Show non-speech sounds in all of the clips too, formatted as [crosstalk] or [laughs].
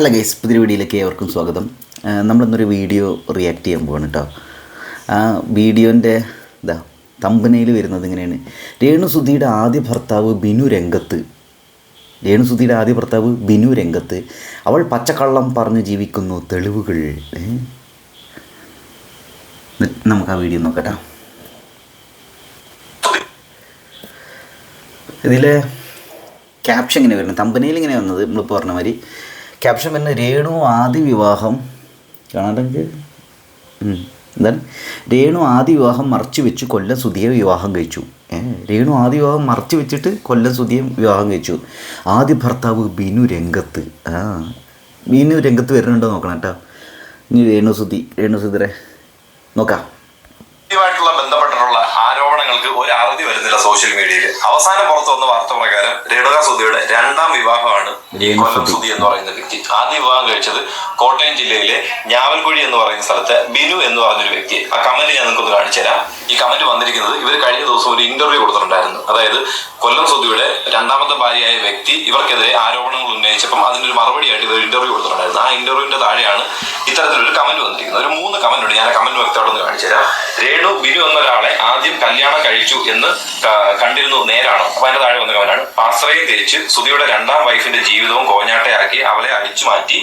Hello guys പുതിയ വീഡിയോയിലേക്ക് ഏവർക്കും സ്വാഗതം. നമ്മളിന്നൊരു വീഡിയോ റിയാക്ട് ചെയ്യാൻ പോവാണ് കേട്ടോ ആ വീഡിയോന്റെ ഇതാ തമ്പനയിൽ വരുന്നത് ഇങ്ങനെയാണ് രേണുസുധിയുടെ ആദ്യ ഭർത്താവ് ബിനു രംഗത്ത്. രേണുസുധിയുടെ ആദ്യ ഭർത്താവ് ബിനു രംഗത്ത്. അവൾ പച്ചക്കള്ളം പറഞ്ഞ് ജീവിക്കുന്നു തെളിവുകൾ. നമുക്ക് ആ വീഡിയോ നോക്കട്ടെ. ഇതിലെ ക്യാപ്ഷൻ ഇങ്ങനെ വരുന്നത് തമ്പനയിൽ ഇങ്ങനെ വന്നത് നമ്മളിപ്പോൾ പറഞ്ഞ മാതിരി ക്യാപ്ഷൻ പിന്നെ രേണു ആദ്യ വിവാഹം. കാണാണ്ടെങ്കിൽ എന്താണ്? രേണു ആദ്യ വിവാഹം മറച്ചു വെച്ച് കൊല്ലം സുധിയെ വിവാഹം കഴിച്ചു. ഏഹ് രേണു ആദ്യ വിവാഹം മറച്ചു വെച്ചിട്ട് കൊല്ലം സുധിയെ വിവാഹം കഴിച്ചു. ആദ്യ ഭർത്താവ് ബിനു രംഗത്ത്. ആ ബിനു രംഗത്ത് വരുന്നുണ്ടോ നോക്കണം കേട്ടോ. ഇനി രേണു സുധി രേണു സുധിരെ നോക്കാം. സോഷ്യൽ മീഡിയയിൽ. അവസാനം പുറത്തു വന്ന വാർത്ത പ്രകാരം രേണുക സുധിയുടെ രണ്ടാം വിവാഹമാണ് കൊല്ലം സുധി. എന്ന് പറയുന്ന വ്യക്തി. ആദ്യ വിവാഹം കഴിച്ചത് കോട്ടയം ജില്ലയിലെ ഞാവൽകുഴി എന്ന് പറയുന്ന സ്ഥലത്തെ ബിനു എന്ന് പറഞ്ഞൊരു വ്യക്തി. ആ കമന്റ് ഞാൻ നിങ്ങൾക്ക് ഒന്ന് കാണിച്ചു തരാം. ഈ കമന്റ് വന്നിരിക്കുന്നത് ഇവർ കഴിഞ്ഞ ദിവസം ഒരു ഇന്റർവ്യൂ കൊടുത്തിട്ടുണ്ടായിരുന്നു. അതായത് കൊല്ലം സുധിയുടെ രണ്ടാമത്തെ ഭാര്യയായ വ്യക്തി ഇവർക്കെതിരെ ആരോപണങ്ങൾ ഉന്നയിച്ചപ്പം അതിനൊരു മറുപടിയായിട്ട് ഇവർ ഇന്റർവ്യൂ കൊടുത്തിട്ടുണ്ടായിരുന്നു. ആ ഇന്റർവ്യൂവിന്റെ താഴെയാണ് ഇത്തരത്തിലൊരു കമന്റ് വന്നിരിക്കുന്നത്. ഒരു മൂന്ന് കമന്റ് ഉണ്ട്. ഞാൻ ആ കമന്റ് വ്യക്തമായിട്ടൊന്ന് കാണിച്ചു തരാം. രേണു ബിനു എന്നൊരാളെ ആദ്യം കല്യാണം കഴിച്ചു എന്ന് കണ്ടിരുന്നു നേരാണോ. അപ്പൊ അതിന്റെ താഴെ വന്ന കമന്റാണ് പാശ്രയം തിരിച്ച് സുധിയുടെ രണ്ടാം വൈഫിന്റെ ജീവിതവും കോഞ്ഞാട്ടയാക്കി അവളെ അഴിച്ചു മാറ്റി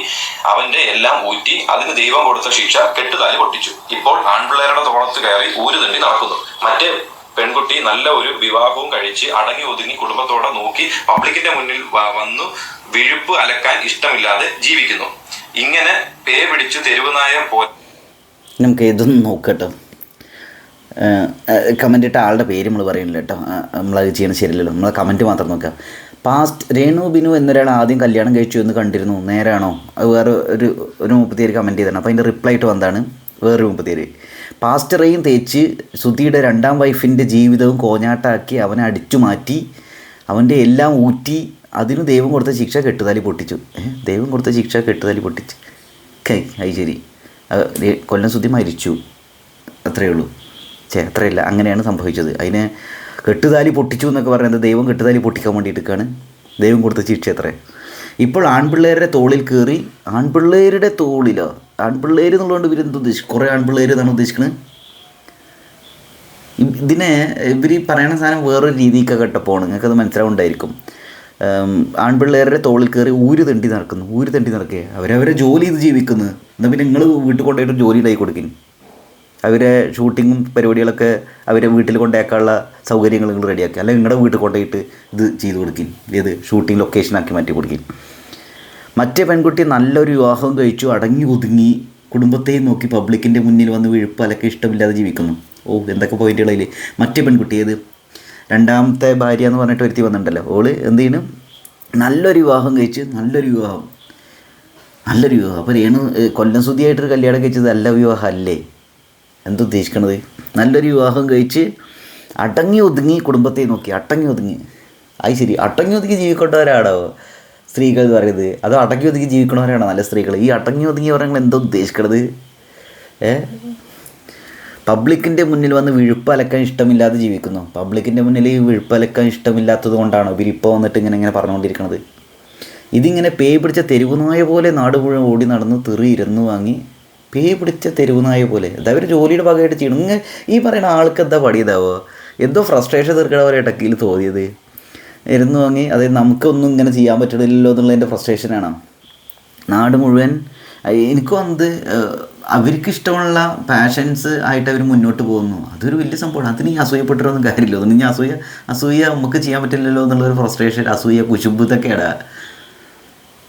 അവന്റെ എല്ലാം ഊറ്റി അതിന് ദൈവം കൊടുത്ത ശിക്ഷ കെട്ടുതാലി പൊട്ടിച്ചു. ഇപ്പോൾ ആൺപിള്ളേരുടെ തോളത്ത് കയറി ഊര് തണ്ടി നടക്കുന്നു. മറ്റേ പെൺകുട്ടി നല്ല ഒരു വിവാഹവും കഴിച്ച് അടങ്ങി ഒതുങ്ങി കുടുംബത്തോടെ നോക്കി പബ്ലിക്കിന്റെ മുന്നിൽ വന്നു വിഴുപ്പ് അലക്കാൻ ഇഷ്ടമില്ലാതെ ജീവിക്കുന്നു. ഇങ്ങനെ പേ പിടിച്ചു തെരുവുനായ പോ നമുക്ക് ഇതൊന്നും നോക്കട്ടോ. കമന്റ് ഇട്ട ആളുടെ പേര് നമ്മൾ പറയുന്നില്ല കേട്ടോ. നമ്മളത് ചെയ്യണത് ശരിയല്ലല്ലോ. നമ്മൾ കമന്റ് മാത്രം നോക്കുക. പാസ്റ്റ് രേണു ബിനു എന്നൊരാൾ ആദ്യം കല്യാണം കഴിച്ചു എന്ന് കണ്ടിരുന്നു. നേരാണോ? അത് വേറെ ഒരു ഒരു മുപ്പത്തിയേര് കമന്റ് ചെയ്തതാണ്. അപ്പോൾ അതിന്റെ റിപ്ലൈ ആയിട്ട് വന്നതാണ്. വേറൊരു മുപ്പത്തിയേര് പാസ്റ്ററേയും തേച്ച് സുധിയുടെ രണ്ടാം വൈഫിന്റെ ജീവിതവും കോഞ്ഞാട്ടാക്കി അവനെ അടിച്ചു മാറ്റി അവന്റെ എല്ലാം ഊറ്റി അതിന് ദൈവം കൊടുത്ത ശിക്ഷ കെട്ടുതാലി പൊട്ടിച്ചു. ദൈവം കൊടുത്ത ശിക്ഷ കെട്ടുതാലി പൊട്ടിച്ച്. കൈ അത് ശരി. കൊല്ലം സുധി മരിച്ചു. അത്രയേ ഉള്ളൂ. ചേ അത്രയല്ല. അങ്ങനെയാണ് സംഭവിച്ചത്. അതിനെ കെട്ടുതാലി പൊട്ടിച്ചു എന്നൊക്കെ പറയുന്നത് ദൈവം കെട്ടുതാലി പൊട്ടിക്കാൻ വേണ്ടിയിട്ടാണ് ദൈവം കൊടുത്ത ശിക്ഷ അത്രേ ഇപ്പോൾ ആൺപിള്ളേരുടെ തോളിൽ കയറി ആൺപിള്ളേരുടെ തോളിലോ? ആൺപിള്ളേർ എന്നുള്ളതുകൊണ്ട് ഇവരെന്ത് ഉദ്ദേശിക്കും കുറേ ആൺപിള്ളേർ എന്നാണ് ഉദ്ദേശിക്കുന്നത് ഇതിനെ ഇവർ ഈ പറയണ സാധനം വേറൊരു രീതിക്കൊക്കെ കേട്ടപ്പോൾ നിങ്ങൾക്കത് മനസ്സിലാവുണ്ടായിരിക്കും. ആൺപിള്ളേരുടെ തോളിൽ കയറി ഊര് തണ്ടി നടക്കുന്നു. ഊര് തണ്ടി നടക്കുക അവരവരെ ജോലി ചെയ്ത് ജീവിക്കുന്നു. എന്നാൽ പിന്നെ നിങ്ങൾ വീട്ടിൽ കൊണ്ടുപോയിട്ട് ജോലി ഉണ്ടാക്കി കൊടുക്കും അവരെ ഷൂട്ടിങ്ങും പരിപാടികളൊക്കെ അവരെ വീട്ടിൽ കൊണ്ടേക്കാനുള്ള സൗകര്യങ്ങൾ നിങ്ങൾ റെഡിയാക്കുക അല്ലെങ്കിൽ നിങ്ങളുടെ വീട്ടിൽ കൊണ്ടുപോയിട്ട് ഇത് ചെയ്ത് കൊടുക്കും ഏത് ഷൂട്ടിംഗ് ലൊക്കേഷനാക്കി മാറ്റി കൊടുക്കും മറ്റേ പെൺകുട്ടി നല്ലൊരു വിവാഹം കഴിച്ചു അടങ്ങി ഒതുങ്ങി കുടുംബത്തെയും നോക്കി പബ്ലിക്കിന്റെ മുന്നിൽ വന്ന് വിഴുപ്പലൊക്കെ ഇഷ്ടമില്ലാതെ ജീവിക്കുന്നു. ഓ എന്തൊക്കെ പോയിന്റുകളിൽ മറ്റേ പെൺകുട്ടി ഏത്? രണ്ടാമത്തെ ഭാര്യ എന്ന് പറഞ്ഞിട്ട് ഒരുത്തി വന്നിട്ടുണ്ടല്ലോ. ഓൾ എന്ത് ചെയ്യണം? നല്ലൊരു വിവാഹം കഴിച്ച് നല്ലൊരു വിവാഹം. നല്ലൊരു വിവാഹം. അപ്പോൾ രേണു കൊല്ലം സുതിയായിട്ടൊരു കല്യാണം കഴിച്ചത് നല്ല വിവാഹം അല്ലേ? എന്തുദ്ദേശിക്കണത് നല്ലൊരു വിവാഹം കഴിച്ച് അടങ്ങി ഒതുങ്ങി കുടുംബത്തെ നോക്കി അടങ്ങി ഒതുങ്ങി. അത് ശരി. അടങ്ങി ഒതുങ്ങി ജീവിക്കേണ്ടവരാണോ സ്ത്രീകൾ എന്ന് പറയുന്നത്? അത് അടങ്ങി ഒതുങ്ങി ജീവിക്കണവരാണോ നല്ല സ്ത്രീകൾ? ഈ അടങ്ങി ഒതുങ്ങി പറയുന്നത് എന്തോ ഉദ്ദേശിക്കണത്? ഏ? പബ്ലിക്കിന്റെ മുന്നിൽ വന്ന് വിഴുപ്പലക്കാൻ ഇഷ്ടമില്ലാതെ ജീവിക്കുന്നു. പബ്ലിക്കിന്റെ മുന്നിൽ ഈ വിഴുപ്പലക്കാൻ ഇഷ്ടമില്ലാത്തത് കൊണ്ടാണോ ഇവരിപ്പോൾ വന്നിട്ട് ഇങ്ങനെ ഇങ്ങനെ പറഞ്ഞുകൊണ്ടിരിക്കുന്നത് ഇതിങ്ങനെ പേ പിടിച്ച തെരുവുനായ പോലെ നാട് മുഴുവൻ ഓടി നടന്ന് തെറി ഇരുന്ന് വാങ്ങി പേ പിടിച്ച തെരുവുനായ പോലെ. അത് അവർ ജോലിയുടെ ഭാഗമായിട്ട് ചെയ്യണം ഇങ്ങനെ ഈ പറയുന്ന ആൾക്ക് എന്താ പടിയതാവോ എന്തോ ഫ്രസ്ട്രേഷൻ തീർക്കണ പോലെ ടക്കിയിൽ തോന്നിയത്. ഇരുന്ന് വാങ്ങി അതായത് നമുക്കൊന്നും ഇങ്ങനെ ചെയ്യാൻ പറ്റണില്ലല്ലോ എന്നുള്ളതിന്റെ ഫ്രസ്ട്രേഷനാണ് നാട് മുഴുവൻ എനിക്കും അന്ത് അവർക്കിഷ്ടമുള്ള പാഷൻസ് ആയിട്ട് അവർ മുന്നോട്ട് പോകുന്നു. അതൊരു വലിയ സംഭവമാണ്. അതിന് ഈ അസൂയപ്പെട്ടിട്ടൊന്നും കാര്യമില്ല. അതുകൊണ്ട് ഞാൻ അസൂയ അസൂയ നമുക്ക് ചെയ്യാൻ പറ്റില്ലല്ലോ എന്നുള്ളൊരു ഫ്രസ്ട്രേഷൻ അസൂയ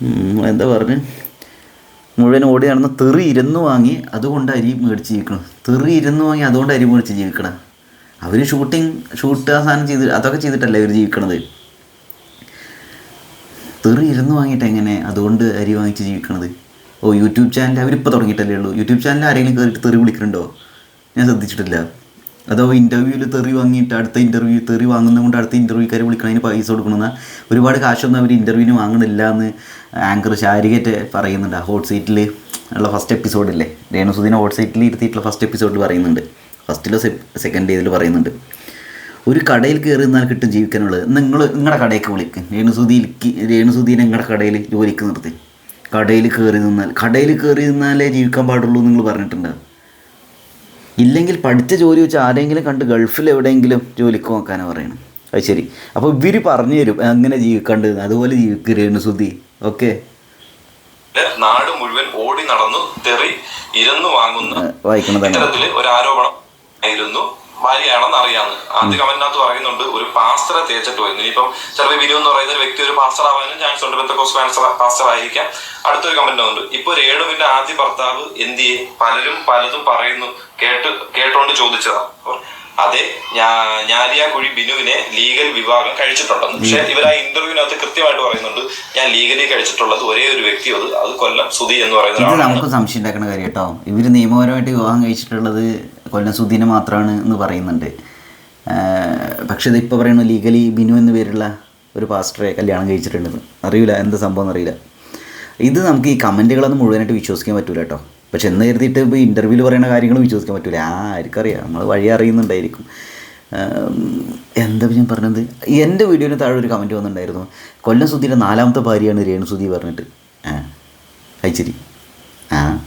ഉം, എന്താ പറഞ്ഞ്? മുഴുവൻ ഓടി നടന്ന് തെറി ഇരുന്ന് വാങ്ങി അതുകൊണ്ട് അരി മേടിച്ച് ജീവിക്കണം. തെറി ഇരുന്ന് വാങ്ങി അതുകൊണ്ട് അരി മേടിച്ച് ജീവിക്കണം. അവർ ഷൂട്ടിങ് ഷൂട്ട് ആ സാധനം ചെയ്ത് അതൊക്കെ ചെയ്തിട്ടല്ലേ അവർ ജീവിക്കണത്? തെറി ഇരുന്ന് വാങ്ങിയിട്ട് എങ്ങനെ അതുകൊണ്ട് അരി വാങ്ങിച്ച് ജീവിക്കണത്? ഓ യൂട്യൂബ് ചാനൽ അവരിപ്പോൾ തുടങ്ങിയിട്ടല്ലേ ഉള്ളൂ. യൂട്യൂബ് ചാനൽ ആരെങ്കിലും കയറിയിട്ട് തെറി വിളിക്കുന്നുണ്ടോ ഞാൻ ശ്രദ്ധിച്ചിട്ടില്ല. അതോ ഇന്റർവ്യൂവിൽ തെറി വാങ്ങിയിട്ട് അടുത്ത ഇന്റർവ്യൂ തെറി വാങ്ങുന്നത് കൊണ്ട് അടുത്ത ഇന്റർവ്യൂക്കാർ വിളിക്കണതിന് പൈസ കൊടുക്കണമെന്ന ഒരുപാട് കാശൊന്നും അവർ ഇന്റർവ്യൂവിന് വാങ്ങണില്ല എന്ന് ആങ്കർ ശാരികറ്റ് പറയുന്നുണ്ട് ആ ഹോട്ട് സീറ്റിൽ ഉള്ള ഫസ്റ്റ് എപ്പിസോഡില്ലേ രേണുസുദിനെ ഹോട്ട് സീറ്റിൽ ഇരുത്തിയിട്ടുള്ള ഫസ്റ്റ് എപ്പിസോഡിൽ പറയുന്നുണ്ട്. ഫസ്റ്റിലോ സെക്കൻഡ് ഇതിൽ പറയുന്നുണ്ട്. ഒരു കടയിൽ കയറി നിന്നാൽ കിട്ടും ജീവിക്കാനുള്ളത്. നിങ്ങൾ നിങ്ങളുടെ കടയ്ക്ക് വിളിക്കും. രേണുസുതിയിലേക്ക് രേണുസുദീൻ നിങ്ങളുടെ കടയിൽ ജോലിക്ക് നിർത്തി. കടയിൽ കയറി നിന്നാൽ കടയിൽ കയറി നിന്നാലേ ജീവിക്കാൻ പാടുള്ളൂ നിങ്ങൾ പറഞ്ഞിട്ടുണ്ട് ഇല്ലെങ്കിൽ പഠിച്ച ജോലി വെച്ച് ആരെങ്കിലും കണ്ട് ഗൾഫിൽ എവിടെയെങ്കിലും ജോലിക്ക് നോക്കാനാണ് പറയണം. അത് ശരി. അപ്പോൾ ഇവർ പറഞ്ഞു തരും അങ്ങനെ ജീവിക്കേണ്ടത് അതുപോലെ ജീവിക്കരുന്നു സുധി ഓക്കെ? നാട് മുഴുവൻ ഓടി നടന്നു തെറി ഇരന്നു വാങ്ങുന്ന വായിക്കണതാണ്. ഒരു ആരോപണം ആയിരുന്നു. ഭാര്യയാണെന്ന് അറിയാന്ന് ആദ്യ കമന്റിനകത്ത് പറയുന്നുണ്ട് ഒരു പാസ്റ്ററെ തേച്ചിട്ട് പോയിരുന്നു ഇനിയിപ്പം ചിലപ്പോൾ ബിനു എന്ന് പറയുന്ന ഒരു വ്യക്തി ഒരു പാസ്റ്റർ ആവാനും ചാൻസ് ഉണ്ട്. ബന്ധക്കോസ് പാസ്റ്റർ ആയിരിക്കാം. അടുത്തൊരു കമന്റ് ഉണ്ട്. ഇപ്പൊ രേണുവിന്റെ ആദ്യ ഭർത്താവ് എന്തിയെ പലരും പലതും പറയുന്നു. കേട്ട് കേട്ടോണ്ട് ചോദിച്ചതാ. അതെ ഞാലിയാകുഴി ബിനുവിനെ ലീഗൽ വിഭാഗം കഴിച്ചിട്ടുണ്ടെന്ന്. പക്ഷെ ഇവർ ആ ഇന്റർവ്യൂവിനകത്ത് കൃത്യമായിട്ട് പറയുന്നുണ്ട് ഞാൻ ലീഗലി കഴിച്ചിട്ടുള്ളത് ഒരേ ഒരു വ്യക്തി അത് അത് കൊല്ലം സുധി എന്ന് പറയുന്ന ഇത് നമുക്ക് സംശയം ഉണ്ടാക്കുന്ന കാര്യം കേട്ടോ ഇവർ നിയമപരമായിട്ട് വിവാഹം കഴിച്ചിട്ടുള്ളത് കൊല്ലം സുധീനെ മാത്രമാണ് എന്ന് പറയുന്നുണ്ട്. പക്ഷേ ഇതിപ്പോൾ പറയുന്നു ലീഗലി ബിനു എന്ന് പേരുള്ള ഒരു പാസ്റ്ററെ കല്യാണം കഴിച്ചിട്ടുണ്ടെന്ന് അറിയില്ല എന്ത് സംഭവം എന്നറിയില്ല. ഇത് നമുക്ക് ഈ കമന്റുകളൊന്നും മുഴുവനായിട്ട് വിശ്വസിക്കാൻ പറ്റില്ല കേട്ടോ പക്ഷെ എന്ന് കരുതിയിട്ട് ഇപ്പോൾ ഇന്റർവ്യൂവിൽ പറയുന്ന കാര്യങ്ങൾ വിശ്വസിക്കാൻ പറ്റില്ല ആ ആർക്കറിയാം നമ്മൾ വഴി അറിയുന്നുണ്ടായിരിക്കും. എന്താ ഞാൻ പറഞ്ഞത്? എന്റെ വീഡിയോന് താഴെ ഒരു കമന്റ് വന്നിട്ടുണ്ടായിരുന്നു. കൊല്ലം സുധീന്റെ നാലാമത്തെ ഭാര്യയാണ് രേണു സുധി പറഞ്ഞിട്ട്. ആ അയച്ചിരി ആ.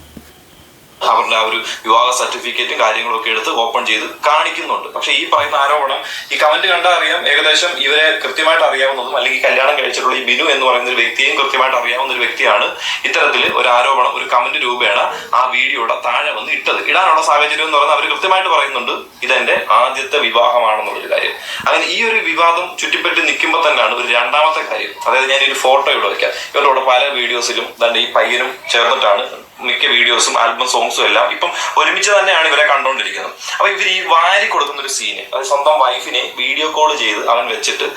വിവാഹ സർട്ടിഫിക്കറ്റും കാര്യങ്ങളൊക്കെ എടുത്ത് ഓപ്പൺ ചെയ്ത് കാണിക്കുന്നുണ്ട്. പക്ഷേ ഈ പറയുന്ന ആരോപണം ഈ കമന്റ് കണ്ടാൽ അറിയാം ഏകദേശം ഇവരെ കൃത്യമായിട്ട് അറിയാവുന്നതും അല്ലെങ്കിൽ കല്യാണം കഴിച്ചിട്ടുള്ള ഈ ബിനു എന്ന് പറയുന്ന ഒരു വ്യക്തിയും കൃത്യമായിട്ട് അറിയാവുന്ന ഒരു വ്യക്തിയാണ് ഇത്തരത്തിൽ ഒരു ആരോപണം ഒരു കമന്റ് രൂപേണ ആ വീഡിയോയുടെ താഴെ വന്ന് ഇട്ടത്. ഇടാനുള്ള സാഹചര്യം എന്ന് പറഞ്ഞാൽ അവർ കൃത്യമായിട്ട് പറയുന്നുണ്ട്. ഇതെന്റെ ആദ്യത്തെ വിവാഹമാണെന്നുള്ളൊരു കാര്യം. അങ്ങനെ ഈ ഒരു വിവാദം ചുറ്റിപ്പറ്റി നിൽക്കുമ്പോൾ തന്നെയാണ് ഒരു രണ്ടാമത്തെ കാര്യം. അതായത് ഞാൻ ഒരു ഫോട്ടോ ഇവിടെ വയ്ക്കാം. ഇവരുടെ പല വീഡിയോസിലും ഈ പയ്യനും ചേർന്നിട്ടാണ് മിക്ക വീഡിയോസും ആൽബം സോങ്സും എല്ലാം ഇപ്പം ഒരുമിച്ച് തന്നെയാണ് ഇവരെ കണ്ടുകൊണ്ടിരിക്കുന്നത് അപ്പൊ ഇവർ ഈ വാരി കൊടുക്കുന്ന ഒരു സീന് അത് സ്വന്തം വൈഫിനെ വീഡിയോ കോൾ ചെയ്ത് അവൻ വെച്ചിട്ട്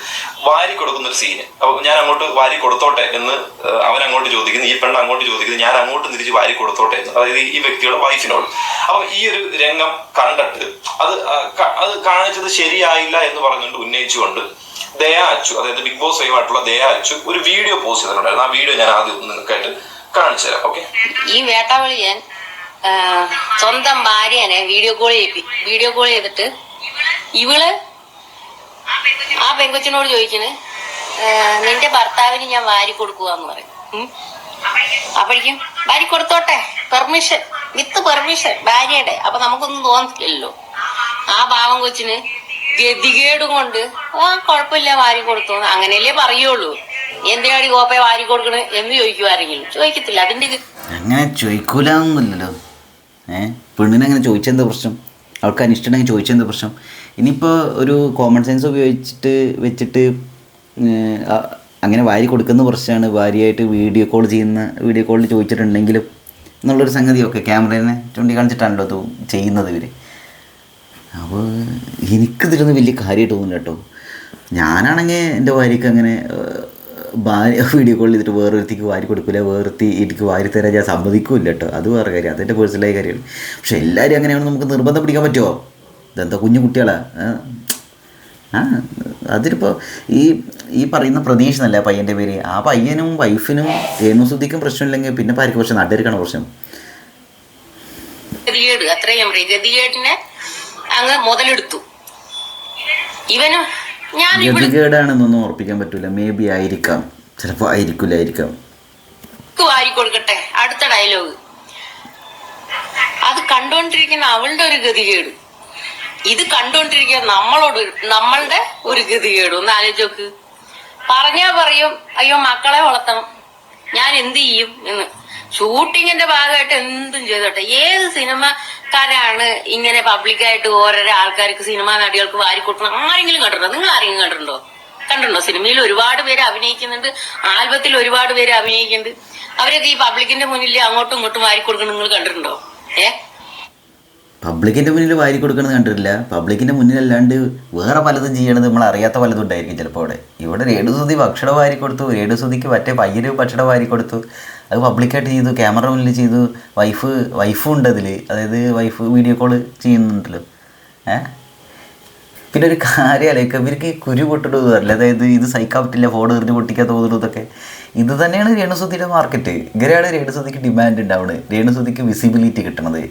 വാരി കൊടുക്കുന്ന ഒരു സീന് അപ്പൊ ഞാൻ അങ്ങോട്ട് വാരി കൊടുത്തോട്ടെ എന്ന് അവൻ അങ്ങോട്ട് ചോദിക്കുന്നു ഈ പെണ്ണ് അങ്ങോട്ട് ചോദിക്കുന്നു ഞാൻ അങ്ങോട്ട് തിരിച്ച് വാരി കൊടുത്തോട്ടെ എന്ന്. അതായത് ഈ വ്യക്തിയുടെ വൈഫിനോട് അപ്പൊ ഈ ഒരു രംഗം കണ്ടിട്ട് അത് അത് കാണിച്ചത് ശരിയായില്ല എന്ന് പറഞ്ഞുകൊണ്ട് ഉന്നയിച്ചുകൊണ്ട് ദയ അച്ചു അതായത് ബിഗ് ബോസ് ഫൈവ് ആയിട്ടുള്ള ദയ അച്ചു ഒരു വീഡിയോ പോസ്റ്റ് ചെയ്തിട്ടുണ്ടായിരുന്നു. ആ വീഡിയോ ഞാൻ ആദ്യം നിങ്ങൾക്കായിട്ട് കാണിച്ചു തരാം ഓക്കെ ഈ വേട്ടാവളി ആ, സ്വന്തം ഭാര്യനെ വീഡിയോ കോൾ ചെയ്യിപ്പി. വീഡിയോ കോൾ ചെയ്തിട്ട് ഇവൾ ആ പെങ്കൊച്ചിനോട് ചോദിക്കണ് നിന്റെ ഭർത്താവിന് ഞാൻ വാരി കൊടുക്കുവാന്ന് പറയും. അപ്പോഴേക്കും വാരി കൊടുത്തോട്ടെ പെർമിഷൻ വിത്ത് പെർമിഷൻ ഭാര്യയുടെ. അപ്പൊ നമുക്കൊന്നും തോന്നില്ലല്ലോ ആ പാവം കൊച്ചിന് ഗതികേട് കൊണ്ട് ആ കുഴപ്പമില്ല വാരി കൊടുത്തു അങ്ങനെയല്ലേ പറയുള്ളൂ. എന്തിനാടി കോപ്പയെ വാരി കൊടുക്കണ്? എന്ന് ചോദിക്കും ആരെങ്കിലും ചോദിക്കത്തില്ല അതിന്റെ അങ്ങനെ ചോദിക്കൂലെന്നൊന്നുമില്ലല്ലോ. ഏ? പെണ്ണിനെ അങ്ങനെ ചോദിച്ചെന്താ പ്രശ്നം? അവൾക്ക് അനിഷ്ടമുണ്ടെങ്കിൽ ചോദിച്ചെന്ത് പ്രശ്നം? ഇനിയിപ്പോൾ ഒരു കോമൺ സെൻസ് ഉപയോഗിച്ചിട്ട് വെച്ചിട്ട് അങ്ങനെ വാരി കൊടുക്കുന്ന പ്രശ്നമാണ് ഭാര്യയായിട്ട് വീഡിയോ കോൾ ചെയ്യുന്ന വീഡിയോ കോളിൽ ചോദിച്ചിട്ടുണ്ടെങ്കിലും എന്നുള്ളൊരു സംഗതിയൊക്കെ ക്യാമറേനെ ചൂണ്ടിക്കാണിച്ചിട്ടാണല്ലോ തോ ചെയ്യുന്നത് ഇവർ അപ്പോൾ എനിക്കിതിലൊന്നും വലിയ കാര്യമായിട്ട് തോന്നില്ല കേട്ടോ. ഞാനാണെങ്കിൽ എന്റെ ഭാര്യയ്ക്ക് അങ്ങനെ ഏഹ്, വീഡിയോ കോൾ [laughs] ചെയ്തിട്ട് വേറൊരുത്തിക്ക് വാരി കൊടുക്കില്ല വേറൊരുത്തി എനിക്ക് വാരി തരാൻ ഞാൻ സമ്മതിക്കില്ല കേട്ടോ അത് വേറെ കാര്യം അതെന്റെ പേഴ്സണലായ കാര്യമാണ്. പക്ഷെ എല്ലാവരും അങ്ങനെയാണ് നമുക്ക് നിർബന്ധം പിടിക്കാൻ പറ്റുമോ ഇതെന്താ കുഞ്ഞു കുട്ടികളാ? ആ. അതിലിപ്പോൾ ഈ ഈ പറയുന്ന പ്രതീക്ഷ എന്നല്ല പയ്യന്റെ പേര്? ആ പയ്യനും വൈഫിനും ഏനുസുദ്ധിക്കും പ്രശ്നമില്ലെങ്കിൽ പിന്നെ പാരിക്ക് പ്രശ്നം? നാട്ടുകാർക്കാണ് പ്രശ്നം? അത്രയും അങ്ങ് മുതലെടുത്തു. ഇവന് ഗതികേടാണെന്നൊന്നും ഓർപ്പിക്കാൻ പറ്റൂല. മേ ബി ആയിരിക്കാം. ചിലപ്പോ ആയിരിക്കില്ലായിരിക്കാം. വാരി കൊടുക്കട്ടെ. അടുത്ത ഡയലോഗ് അത് കണ്ടുകൊണ്ടിരിക്കുന്ന അവളുടെ ഒരു ഗതികേട്. ഇത് കണ്ടുകൊണ്ടിരിക്കുന്ന നമ്മളോട് നമ്മളുടെ ഒരു ഗതികേട്. ഒന്ന് ആലോചിച്ച് നോക്ക്. പറഞ്ഞാ പറയും അയ്യോ മക്കളെ വളർത്തണം. ഞാൻ എന്ത് ചെയ്യും? എന്ന്. ഷൂട്ടിങ്ങിന്റെ ഭാഗമായിട്ട് എന്തും ചെയ്തോട്ടെ. ഏത് സിനിമക്കാരാണ് ഇങ്ങനെ പബ്ലിക്കായിട്ട് ഓരോരോ ആൾക്കാർക്ക് സിനിമാ നടികൾക്ക് വാരി കൊടുക്കണം. ആരെങ്കിലും കണ്ടിട്ടുണ്ടോ? നിങ്ങൾ ആരെങ്കിലും കണ്ടിട്ടുണ്ടോ? കണ്ടിട്ടുണ്ടോ? സിനിമയിൽ ഒരുപാട് പേര് അഭിനയിക്കുന്നുണ്ട്. ആൽബത്തിൽ ഒരുപാട് പേര് അഭിനയിക്കുന്നുണ്ട്. അവരൊക്കെ ഈ പബ്ലിക്കിന്റെ മുന്നിൽ അങ്ങോട്ടും ഇങ്ങോട്ടും വാരി കൊടുക്കണം നിങ്ങൾ കണ്ടിട്ടുണ്ടോ? ഏ? പബ്ലിക്കിന്റെ മുന്നിൽ വാരി കൊടുക്കുന്നത് കണ്ടിട്ടില്ല. പബ്ലിക്കിന്റെ മുന്നിൽ അല്ലാണ്ട് വേറെ പലതും ചെയ്യണത് നമ്മൾ അറിയാത്ത പലതും ഉണ്ടായിരിക്കും ചിലപ്പോൾ അവിടെ. ഇവിടെ രേണുസുതി ഭക്ഷണം വാരി കൊടുത്തു. രേണുസുതിക്ക് മറ്റേ പയ്യന് ഭക്ഷണം വാരി കൊടുത്തു. അത് പബ്ലിക്കായിട്ട് ചെയ്തു ക്യാമറ മുന്നിൽ ചെയ്തു. വൈഫ് വൈഫും ഉണ്ട് അതിൽ അതായത് വൈഫ് വീഡിയോ കോൾ ചെയ്യുന്നുണ്ടല്ലോ. ഏ? പിന്നെ ഒരു കാര്യം ആലോചിക്കുക ഇവർക്ക് കുരു പൊട്ടിടുന്നത് അറിയില്ല അതായത് ഇത് സഹിക്കാൻ പറ്റില്ല ഫോൺ എറിഞ്ഞ് പൊട്ടിക്കാൻ തോന്നുന്നു ഇതൊക്കെ ഇത് തന്നെയാണ് രേണുസുതിയുടെ മാർക്കറ്റ് ഇങ്ങനെയാണ് രേണുസുതിക്ക് ഡിമാൻഡ് ഉണ്ടാവുന്നത് രേണുസുതിക്ക് വിസിബിലിറ്റി കിട്ടണത്.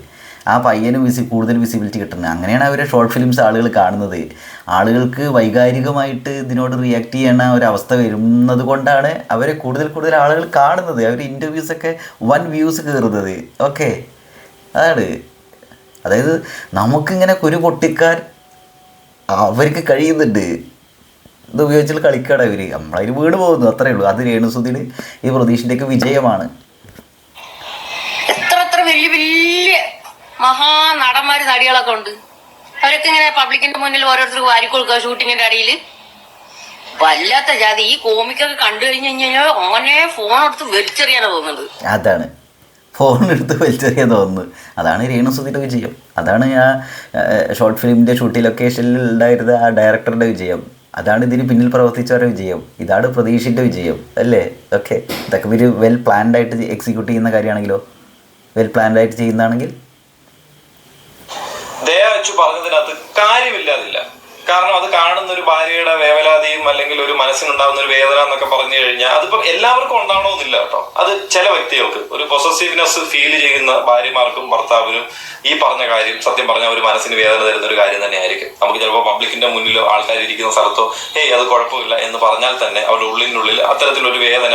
ആ പയ്യന് വിസി കൂടുതൽ വിസിബിലിറ്റി കിട്ടുന്നത്. അങ്ങനെയാണ് അവരെ ഷോർട്ട് ഫിലിംസ് ആളുകൾ കാണുന്നത്. ആളുകൾക്ക് വൈകാരികമായിട്ട് ഇതിനോട് റിയാക്ട് ചെയ്യണ ഒരവസ്ഥ വരുന്നത് കൊണ്ടാണ് അവരെ കൂടുതൽ കൂടുതൽ ആളുകൾ കാണുന്നത്. അവർ ഇന്റർവ്യൂസൊക്കെ വൺ വ്യൂസ് കയറുന്നത്. ഓക്കെ അതാണ്. അതായത് നമുക്കിങ്ങനെ കുരു പൊട്ടിക്കാൻ അവർക്ക് കഴിയുന്നുണ്ട്. ഇത് ഉപയോഗിച്ചാൽ കളിക്കാണ് ഇവർ നമ്മളതിൽ വീട് പോകുന്നു. അത്രേ ഉള്ളൂ. അത് രേണുസുതിന് ഈ പ്രതീക്ഷിന്റെയൊക്കെ വിജയമാണ് എത്ര എത്ര വലിയ വലിയ മഹാ നടന്മാര് നടികളൊക്കെ ഉണ്ട്. അവരൊക്കെ ഇങ്ങനെ പബ്ലിക്കിന്റെ മുന്നിൽ ഓരോരുത്തർക്ക് വാരി കൊടുക്കുക ഷൂട്ടിങ്ങിന്റെ അടിയിൽ. വല്ലാത്ത ജാതി. ഈ കോമിക്കൊക്കെ കണ്ടു കഴിഞ്ഞു കഴിഞ്ഞാൽ ഓനെ ഫോൺ എടുത്ത് വലിച്ചെറിയാനാ തോന്നുന്നത്. അതാണ്. ഫോൺ എടുത്ത് വലിച്ചെറിയാൻ തോന്നുന്നു അതാണ് രേണുസുതിയുടെ വിജയം. അതാണ് ആ ഷോർട്ട് ഫിലിമിന്റെ ഷൂട്ടിംഗ് ലൊക്കേഷനിൽ ഉണ്ടായിരുന്ന ആ ഡയറക്ടറുടെ വിജയം. അതാണ് ഇതിന് പിന്നിൽ പ്രവർത്തിച്ചവരുടെ വിജയം. ഇതാണ് പ്രതീക്ഷിന്റെ വിജയം അല്ലേ? ഓക്കെ. ഇതൊക്കെ ഇവർ വെൽ പ്ലാൻഡ് ആയിട്ട് എക്സിക്യൂട്ട് ചെയ്യുന്ന കാര്യമാണെങ്കിലോ? വെൽ പ്ലാൻഡ് ആയിട്ട് ചെയ്യുന്നതാണെങ്കിൽ അച്ചു പറഞ്ഞതിനകത്ത് കാര്യമില്ലാതില്ല. കാരണം അത് കാണുന്ന ഒരു ഭാര്യയുടെ വേവലാതിയും അല്ലെങ്കിൽ ഒരു മനസ്സിനുണ്ടാകുന്ന ഒരു വേദന എന്നൊക്കെ പറഞ്ഞു കഴിഞ്ഞാൽ അതിപ്പോ എല്ലാവർക്കും ഉണ്ടാവണമെന്നില്ല കേട്ടോ. അത് ചില വ്യക്തികൾക്ക് ഒരു പൊസസീവ്നെസ് ഫീൽ ചെയ്യുന്ന ഭാര്യമാർക്കും ഭർത്താവിനും ഈ പറഞ്ഞ കാര്യം സത്യം പറഞ്ഞ ഒരു മനസ്സിന് വേദന തരുന്ന ഒരു കാര്യം തന്നെയായിരിക്കും. നമുക്ക് ചിലപ്പോൾ പബ്ലിക്കിന്റെ മുന്നിലോ ആൾക്കാർ ഇരിക്കുന്ന സ്ഥലത്തോ ഹേയ് അത് കുഴപ്പമില്ല എന്ന് പറഞ്ഞാൽ തന്നെ അവരുടെ ഉള്ളിനുള്ളിൽ അത്തരത്തിലൊരു വേദന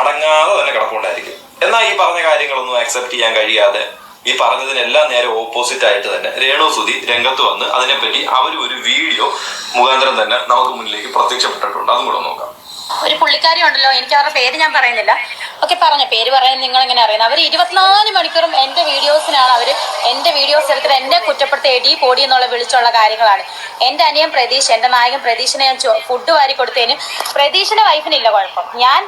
അടങ്ങാതെ തന്നെ കിടപ്പുണ്ടായിരിക്കും. എന്നാൽ ഈ പറഞ്ഞ കാര്യങ്ങളൊന്നും അക്സെപ്റ്റ് ചെയ്യാൻ കഴിയാതെ ഈ പറഞ്ഞതിനെല്ലാം നേരെ ഓപ്പോസിറ്റ് ആയിട്ട് തന്നെ രേണു സുധി രംഗത്ത് വന്ന് അതിനെപ്പറ്റി അവർ ഒരു വീഡിയോ മുഖാന്തരം തന്നെ നമുക്ക് മുന്നിലേക്ക് പ്രത്യക്ഷപ്പെട്ടിട്ടുണ്ട്. അതും കൂടെ നോക്കാം. ഒരു പുള്ളിക്കാരി ഉണ്ടല്ലോ എനിക്ക് അവരുടെ പേര് ഞാൻ പറയുന്നില്ല. ഓക്കെ പറഞ്ഞ പേര് പറയാൻ നിങ്ങൾ എങ്ങനെ അറിയുന്നത് അവർ ഇരുപത്തിനാല് മണിക്കൂറും എന്റെ വീഡിയോസിനാണ് അവർ എന്റെ വീഡിയോസ് എടുത്തിട്ട് എന്നെ കുറ്റപ്പെടുത്തി എടി പൊടി എന്നുള്ള വിളിച്ചുള്ള കാര്യങ്ങളാണ്. എന്റെ അനിയൻ പ്രതീഷ് എന്റെ നായകൻ പ്രതീഷിനെ ഞാൻ ഫുഡ് വാരി കൊടുത്തതിന് പ്രതീഷിന്റെ വൈഫിനില്ല കുഴപ്പം. ഞാൻ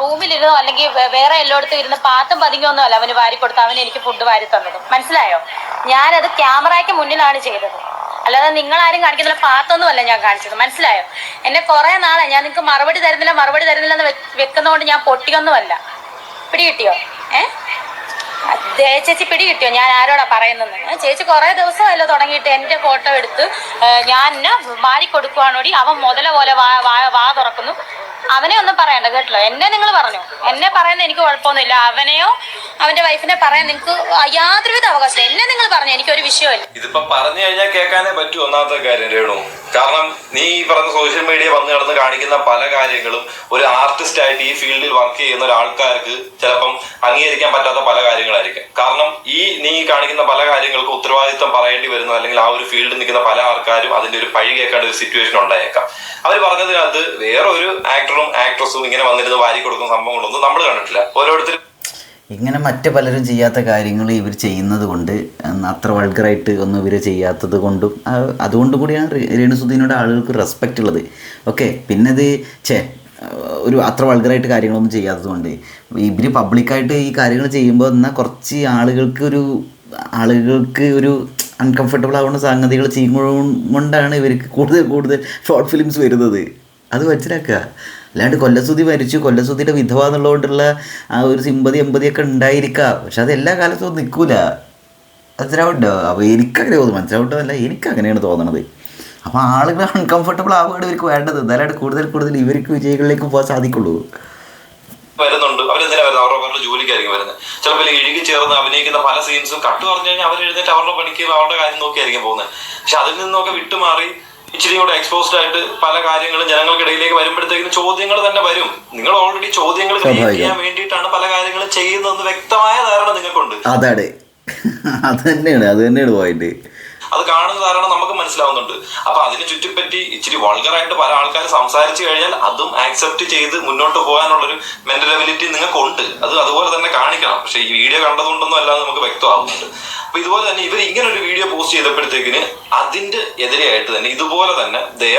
റൂമിലിരുന്നോ അല്ലെങ്കിൽ വേറെ എല്ലായിടത്തും ഇരുന്ന് പാത്തും പതുങ്ങിയൊന്നും അല്ല അവന് വാരി കൊടുത്ത് അവന് എനിക്ക് ഫുഡ് വാരി തന്നത്. മനസ്സിലായോ? ഞാനത് ക്യാമറയ്ക്ക് മുന്നിലാണ് ചെയ്തത്. അല്ലാതെ നിങ്ങൾ ആരും കാണിക്കുന്നില്ല പാത്തൊന്നും അല്ല ഞാൻ കാണിച്ചത്. മനസ്സിലായോ? എന്നെ കുറെ നാളെ ഞാൻ നിങ്ങൾക്ക് മറുപടി തരുന്നില്ല മറുപടി തരുന്നില്ല എന്ന് വെക്കുന്നതുകൊണ്ട് ഞാൻ പൊട്ടിയൊന്നുമല്ല. പിടി കിട്ടിയോ ഏ ചേച്ചി പിടി കിട്ടിയോ ഞാൻ ആരോടാ പറയുന്നത്? ചേച്ചി കുറെ ദിവസമല്ലോ തുടങ്ങിയിട്ട് എന്റെ ഫോട്ടോ എടുത്ത് ഞാൻ വാരി കൊടുക്കുവാണോടി അവൻ മുതല പോലെ വാ- വാ തുറക്കുന്നു. അവനെ ഒന്നും പറയണ്ട കേട്ടല്ലോ എന്നെ നിങ്ങൾ പറഞ്ഞു. എന്നെ പറയുന്ന എനിക്ക് കുഴപ്പമൊന്നുമില്ല. അവനെയോ അവന്റെ വൈഫിനെ പറയാൻ നിങ്ങൾക്ക് യാതൊരുവിധ അവകാശം എന്നെ നിങ്ങൾ പറഞ്ഞു എനിക്ക് ഒരു വിഷയമില്ല. ഇതിപ്പോ പറഞ്ഞു കഴിഞ്ഞാൽ കേൾക്കാനേ പറ്റൂ ഒന്നാമത്തെ കാര്യം രേണു. കാരണം നീ ഈ പറഞ്ഞ സോഷ്യൽ മീഡിയ വന്നു നടന്ന് കാണിക്കുന്ന പല കാര്യങ്ങളും ഒരു ആർട്ടിസ്റ്റ് ആയിട്ട് ഈ ഫീൽഡിൽ വർക്ക് ചെയ്യുന്ന ഒരാൾക്കാർക്ക് ചിലപ്പം അംഗീകരിക്കാൻ പറ്റാത്ത പല കാര്യങ്ങളായിരിക്കും. കാരണം ഈ നീ കാണിക്കുന്ന പല കാര്യങ്ങൾക്കും ഉത്തരവാദിത്തം പറയേണ്ടി വരുന്ന അല്ലെങ്കിൽ ആ ഒരു ഫീൽഡിൽ നിൽക്കുന്ന പല ആൾക്കാരും അതിന്റെ ഒരു പഴി കേൾക്കേണ്ട ഒരു സിറ്റുവേഷൻ ഉണ്ടായേക്കാം. അവർ പറഞ്ഞതിനകത്ത് വേറെ ഒരു ആക്ടറും ആക്ട്രസും ഇങ്ങനെ വന്നിരുന്ന് വാരി കൊടുക്കുന്ന സംഭവങ്ങളൊന്നും നമ്മൾ കണ്ടിട്ടില്ല. ഓരോരുത്തരും ഇങ്ങനെ മറ്റു പലരും ചെയ്യാത്ത കാര്യങ്ങൾ ഇവർ ചെയ്യുന്നത് കൊണ്ട് അത്ര വൾഗറായിട്ട് ഒന്നും ഇവർ ചെയ്യാത്തത് കൊണ്ടും അതുകൊണ്ട് കൂടിയാണ് രേണുസുദ്ദീനോട് ആളുകൾക്ക് റെസ്പെക്റ്റ് ഉള്ളത്. ഓക്കെ പിന്നെ ഇത് ചേ ഒരു അത്ര വൾഗറായിട്ട് കാര്യങ്ങളൊന്നും ചെയ്യാത്തത് കൊണ്ട്. ഇവർ പബ്ലിക്കായിട്ട് ഈ കാര്യങ്ങൾ ചെയ്യുമ്പോൾ എന്നാൽ കുറച്ച് ആളുകൾക്ക് ഒരു ആളുകൾക്ക് ഒരു അൺകംഫർട്ടബിൾ ആവുന്ന സംഗതികൾ ചെയ്യുമ്പോൾ കൊണ്ടാണ് ഇവർക്ക് കൂടുതൽ കൂടുതൽ ഷോർട്ട് ഫിലിംസ് വരുന്നത്. അത് മനസ്സിലാക്കുക. അല്ലാണ്ട് കൊല്ലസുതി മരിച്ചു കൊല്ലസുതിയുടെ വിധവ എന്നുള്ളതുകൊണ്ടുള്ള ആ ഒരു സിമ്പതി എമ്പതിയൊക്കെ ഉണ്ടായിരിക്കാം. പക്ഷെ അത് എല്ലാ കാലത്തും നിൽക്കൂല. മനസ്സിലാവുണ്ടോ? അപ്പോൾ എനിക്കങ്ങനെ തോന്നുന്നു എനിക്ക് എനിക്കങ്ങനെയാണ് തോന്നണത്. അപ്പോൾ ആളുകൾ അൺകംഫർട്ടബിൾ ആവുകയാണ് ഇവർക്ക് വേണ്ടത്. എന്നാലാണ് കൂടുതൽ കൂടുതൽ ഇവർക്ക് വിജയികളിലേക്ക് പോകാൻ സാധിക്കുള്ളൂ. വരുന്നുണ്ട്. അവരെന്തിനാ വരുന്നത്? അവരുടെ അവരുടെ ജോലിക്കായിരിക്കും വരുന്നത്. ചിലപ്പോൾ ഇഴുകി ചേർന്ന് അഭിനയിക്കുന്ന പല സീൻസും കട്ട് പറഞ്ഞു കഴിഞ്ഞാൽ അവർ എഴുന്നേറ്റ് അവരുടെ പണിക്ക് അവരുടെ കാര്യം നോക്കിയായിരിക്കും പോകുന്നത്. പക്ഷെ അതിൽ നിന്നൊക്കെ വിട്ടുമാറി ഇച്ചിരി കൂടെ എക്സ്പോസ്ഡ് ആയിട്ട് പല കാര്യങ്ങളും ജനങ്ങൾക്കിടയിലേക്ക് വരുമ്പോഴത്തേക്കും ചോദ്യങ്ങൾ തന്നെ വരും. നിങ്ങൾ ഓൾറെഡി ചോദ്യങ്ങൾ ക്രിയേറ്റ് ചെയ്യാൻ വേണ്ടിയിട്ടാണ് പല കാര്യങ്ങളും ചെയ്യുന്നതെന്ന് വ്യക്തമായ ധാരണ നിങ്ങൾക്കുണ്ട്. അതാണ്. [laughs] അത് തന്നെയാണ് അത് തന്നെയാണ് പോയിന്റ് അത് കാണുന്ന കാരണം നമുക്ക് മനസ്സിലാവുന്നുണ്ട്. അപ്പൊ അതിനെ ചുറ്റിപ്പറ്റി ഇച്ചിരി വൾഗറായിട്ട് പല ആൾക്കാർ സംസാരിച്ചു കഴിഞ്ഞാൽ അതും ആക്സെപ്റ്റ് ചെയ്ത് മുന്നോട്ട് പോകാനുള്ളൊരു മെന്റൽ എബിലിറ്റി നിങ്ങൾക്കുണ്ട്. അത് അതുപോലെ തന്നെ കാണിക്കണം. പക്ഷെ ഈ വീഡിയോ കണ്ടതുകൊണ്ടൊന്നും അല്ലാതെ നമുക്ക് വ്യക്തമാവുന്നുണ്ട്. അപ്പൊ ഇതുപോലെ തന്നെ ഇവർ ഇങ്ങനെ ഒരു വീഡിയോ പോസ്റ്റ് ചെയ്തപ്പോഴത്തേക്കിന് അതിന്റെ എതിരെയായിട്ട് തന്നെ ഇതുപോലെ തന്നെ ദയ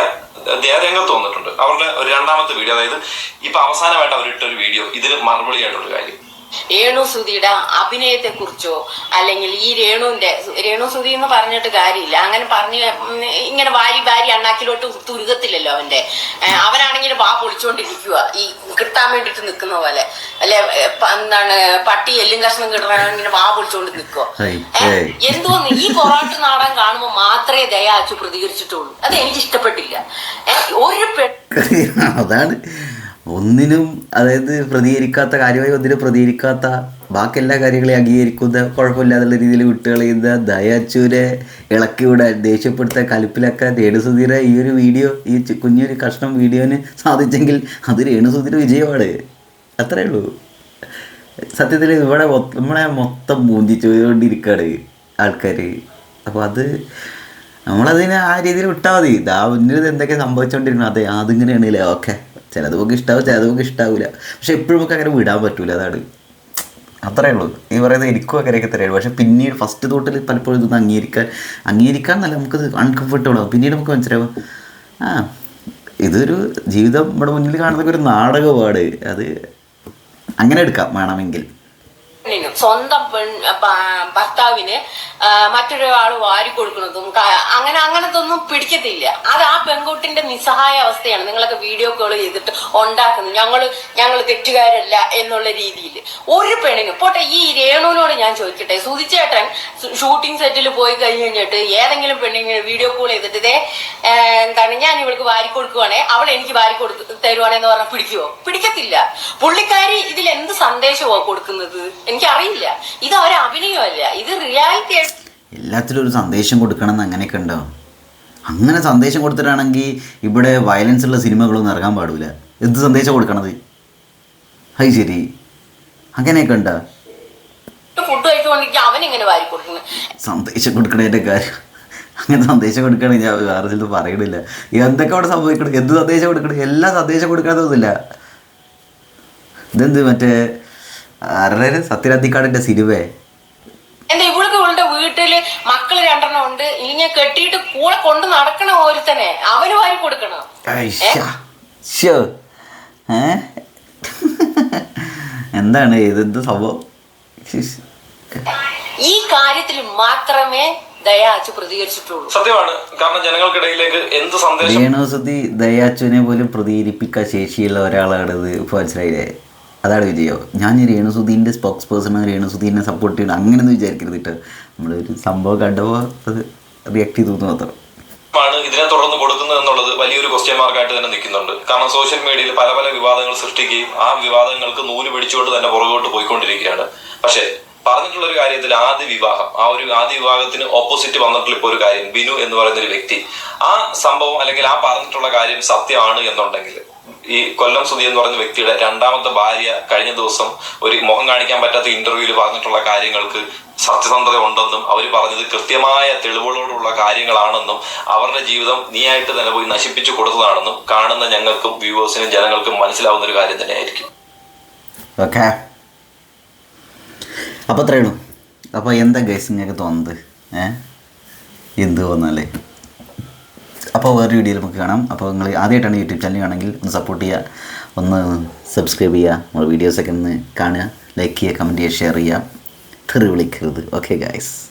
ദയാരംഗത്ത് വന്നിട്ടുണ്ട്. അവരുടെ ഒരു രണ്ടാമത്തെ വീഡിയോ അതായത് ഇപ്പൊ അവസാനമായിട്ട് അവരിട്ട ഒരു വീഡിയോ ഇതിന് മറുപടിയായിട്ടുള്ള കാര്യം. രേണു സുധിയുടെ അഭിനയത്തെ കുറിച്ചോ അല്ലെങ്കിൽ ഈ രേണുവിന്റെ രേണു സുധി എന്ന് പറഞ്ഞിട്ട് കാര്യമില്ല. അങ്ങനെ പറഞ്ഞ് ഇങ്ങനെ വാരി വാരി അണ്ണാക്കിലോട്ട് തുരുകത്തില്ലല്ലോ അവന്റെ. അവനാണെങ്കിൽ വാ പൊളിച്ചോണ്ടിരിക്കുക ഈ കിട്ടാൻ വേണ്ടിട്ട് നിൽക്കുന്ന പോലെ. അല്ലെ എന്താണ് പട്ടി എല്ലും കഷ്ണം കിട്ടാൻ ഇങ്ങനെ വാ പൊളിച്ചോണ്ട് നിൽക്കുക. എന്തോന്ന് ഈ പൊറാട്ട് നാടൻ കാണുമ്പോൾ മാത്രമേ ദയാച്ചു പ്രതികരിച്ചിട്ടുള്ളൂ. അത് എനിക്ക് ഇഷ്ടപ്പെട്ടില്ല ഒരു പെട്ടെന്ന് അതാണ് ഒന്നിനും അതായത് പ്രതികരിക്കാത്ത കാര്യമായി ഒന്നിനും പ്രതികരിക്കാത്ത ബാക്കി എല്ലാ കാര്യങ്ങളെയും അംഗീകരിക്കുന്ന കുഴപ്പമില്ലാതുള്ള രീതിയിൽ വിട്ടുകളയുന്ന ദയാച്ചൂരെ ഇളക്കി വിടാൻ ദേഷ്യപ്പെടുത്ത കലിപ്പിലൊക്കെ രേണുസുധീരെ ഈ ഒരു വീഡിയോ ഈ കുഞ്ഞൊരു കഷ്ണം വീഡിയോന് സാധിച്ചെങ്കിൽ അത് രേണുസുധീര വിജയമാണ്. അത്രേ ഉള്ളൂ. സത്യത്തിൽ ഇവിടെ നമ്മളെ മൊത്തം മൂഞ്ചിച്ചുകൊണ്ടിരിക്കുകയാണ് ആൾക്കാർ അപ്പോൾ അത് നമ്മളതിനെ ആ രീതിയിൽ വിട്ടാൽ മതി. ഇതാ മുന്നിൽ എന്തൊക്കെ സംഭവിച്ചുകൊണ്ടിരിക്കണം അതെ അതിങ്ങനെയാണല്ലേ ഓക്കെ. ചിലത് നമുക്ക് ഇഷ്ടാവും ചിലത് നമുക്ക് ഇഷ്ടാവില്ല പക്ഷെ എപ്പോഴും നമുക്ക് അങ്ങനെ വിടാൻ പറ്റൂല അതാണ്. അത്രേ ഉള്ളൂ. ഈ പറയുന്നത് എനിക്കും അങ്ങനെയൊക്കെ തന്നെയാണ്. പക്ഷേ പിന്നീട് ഫസ്റ്റ് തൊട്ടിൽ പലപ്പോഴും ഇതൊന്ന് അംഗീകരിക്കാൻ അംഗീകരിക്കാൻ നല്ല നമുക്കത് അൺകംഫർട്ടബിൾ ആവും. പിന്നീട് നമുക്ക് മനസ്സിലാവും ആ ഇതൊരു ജീവിതം നമ്മുടെ മുന്നിൽ കാണുന്ന ഒരു നാടകമാണ്. അത് അങ്ങനെ എടുക്കാം വേണമെങ്കിൽ. പെണ്ണിനും സ്വന്തം പെൺ ഭർത്താവിന് മറ്റൊരാൾ വാരി കൊടുക്കുന്നതും അങ്ങനെ അങ്ങനത്തെ ഒന്നും പിടിക്കത്തില്ല. അത് ആ പെൺകുട്ടിന്റെ നിസ്സഹായ അവസ്ഥയാണ്. നിങ്ങളൊക്കെ വീഡിയോ കോൾ ചെയ്തിട്ട് ഉണ്ടാക്കുന്നത് ഞങ്ങൾ ഞങ്ങൾ തെറ്റുകാരല്ല എന്നുള്ള രീതിയിൽ. ഒരു പെണ്ണിനും പോട്ടെ ഈ രേണുവിനോട് ഞാൻ ചോദിക്കട്ടെ. സുധിച്ചേട്ടൻ ഷൂട്ടിംഗ് സെറ്റിൽ പോയി കഴിഞ്ഞ് കഴിഞ്ഞിട്ട് ഏതെങ്കിലും പെണ്ണിങ്ങനെ വീഡിയോ കോൾ ചെയ്തിട്ട് ഇതേ എന്താണ് ഞാൻ ഇവൾക്ക് വാരി കൊടുക്കുവാണേ അവൾ എനിക്ക് വാരി കൊടുത്ത് തരുവാണെന്ന് പറഞ്ഞാൽ പിടിക്കുവോ? പിടിക്കത്തില്ല. പുള്ളിക്കാരി ഇതിൽ എന്ത് സന്ദേശമോ കൊടുക്കുന്നത്? എനിക്കറിയില്ല. ഇത് അവർ അഭിനയമല്ല ഇത് റിയാലിറ്റി എല്ലാത്തിലും ഒരു സന്ദേശം കൊടുക്കണം എന്ന് അങ്ങനെയൊക്കെ ഉണ്ടോ? അങ്ങനെ സന്ദേശം കൊടുത്തിട്ടാണെങ്കിൽ ഇവിടെ വയലൻസ് ഉള്ള സിനിമകളൊന്നും ഇറങ്ങാൻ പാടില്ല. എന്ത് സന്ദേശം കൊടുക്കണത്? അത് ശരി. അങ്ങനെയൊക്കെ ഉണ്ടോ? സന്ദേശം കൊടുക്കണേന്റെ കാര്യം. അങ്ങനെ സന്ദേശം കൊടുക്കണമെങ്കിൽ ഞാൻ വേറെ ചിലത് പറയണില്ല. എന്തൊക്കെ അവിടെ സംഭവിക്കണം? എന്ത് സന്ദേശം കൊടുക്കണം? എല്ലാ സന്ദേശം കൊടുക്കണമെന്നൊന്നുമില്ല ഇതെന്ത് മറ്റേ ആരുടെ സിനിമേ സിനിമയെ എന്താ ഇവൾക്ക് ഇവളുടെ വീട്ടിൽ മക്കൾ രണ്ടെണ്ണം ഉണ്ട്. ഇങ്ങനെ കെട്ടിയിട്ട് കൂടെ കൊണ്ട് നടക്കണ ഒരുത്തനെ അവന് വാരി കൊടുക്കണം. എന്താണ് ഇതെന്ത് സംഭവം? ഈ കാര്യത്തിൽ മാത്രമേ ദയാച്ചു പ്രതികരിച്ചിട്ടുള്ളൂ. സത്യമാണ്. കാരണം ജനങ്ങൾക്കിടയിലേക്ക് എന്ത് സന്ദേശം വേണുസതി ദയാച്ചുവിനെ പോലും പ്രതികരിപ്പിക്കാൻ ശേഷിയുള്ള ഒരാളാണിത് മനസ്സിലായില്ലേ? അതാണ് വിജയോ. ഞാൻ രേണുസുധീന്റെ സ്പോക്സ് പേഴ്സണോ രേണുസുധീനെ സപ്പോർട്ട് ചെയ്യണം. അങ്ങനെയൊന്നും വിചാരിക്കരുത് കേട്ടോ. നമ്മളൊരു സംഭവം കണ്ടപ്പോൾ അത് റിയാക്ട് ചെയ്തു മാത്രം. ആണ് ഇതിനെ തുടർന്ന് കൊടുക്കുന്നത് എന്നുള്ളത് വലിയൊരു ക്വസ്റ്റ്യൻ മാർക്കായിട്ട് തന്നെ നിൽക്കുന്നുണ്ട്. കാരണം സോഷ്യൽ മീഡിയയിൽ പല പല വിവാദങ്ങൾ സൃഷ്ടിക്കുകയും ആ വിവാദങ്ങൾക്ക് നൂൽ പിടിച്ചുകൊണ്ട് തന്നെ പുറകോട്ട് പോയിക്കൊണ്ടിരിക്കുകയാണ്. പക്ഷേ പറഞ്ഞിട്ടുള്ള ഒരു കാര്യത്തിൽ ആദ്യ വിവാഹം ആ ഒരു ആദ്യ വിവാഹത്തിന് ഓപ്പോസിറ്റ് വന്നിട്ടുള്ള ഇപ്പോൾ ഒരു കാര്യം ബിനു എന്ന് പറയുന്ന ഒരു വ്യക്തി. ആ സംഭവം അല്ലെങ്കിൽ ആ പറഞ്ഞിട്ടുള്ള കാര്യം സത്യമാണ് എന്നുണ്ടെങ്കിൽ ഈ കൊല്ലം സുധി എന്ന് പറഞ്ഞ വ്യക്തിയുടെ രണ്ടാമത്തെ ഭാര്യ കഴിഞ്ഞ ദിവസം ഒരു മുഖം കാണിക്കാൻ പറ്റാത്ത ഇന്റർവ്യൂവിൽ പറഞ്ഞിട്ടുള്ള കാര്യങ്ങൾക്ക് സത്യസന്ധത ഉണ്ടെന്നും അവർ പറഞ്ഞത് കൃത്യമായ തെളിവുകളോടുള്ള കാര്യങ്ങളാണെന്നും അവരുടെ ജീവിതം നീയായിട്ട് തന്നെ പോയി നശിപ്പിച്ചു കൊടുത്തതാണെന്നും കാണുന്ന ഞങ്ങൾക്കും വ്യൂവേഴ്സിനും ജനങ്ങൾക്കും മനസ്സിലാവുന്ന ഒരു കാര്യം തന്നെയായിരിക്കും. ഓക്കെ. അപ്പോൾ അത്രയുള്ളൂ അപ്പോൾ എന്താ ഗൈസ് നിങ്ങൾക്ക് തോന്നുന്നത്? ഏഹ് എന്ത് തോന്നാലേ അപ്പോൾ വേറൊരു വീഡിയോയിൽ നമുക്ക് കാണാം. അപ്പോൾ നിങ്ങൾ ആദ്യമായിട്ടാണ് യൂട്യൂബ് ചാനൽ ആണെങ്കിൽ ഒന്ന് സപ്പോർട്ട് ചെയ്യുക. ഒന്ന് സബ്സ്ക്രൈബ് ചെയ്യുക. നമ്മുടെ വീഡിയോസൊക്കെ ഒന്ന് കാണുക. ലൈക്ക് ചെയ്യുക കമന്റ് ചെയ്യുക ഷെയർ ചെയ്യുക. തെറി വിളിക്കരുത്. Okay guys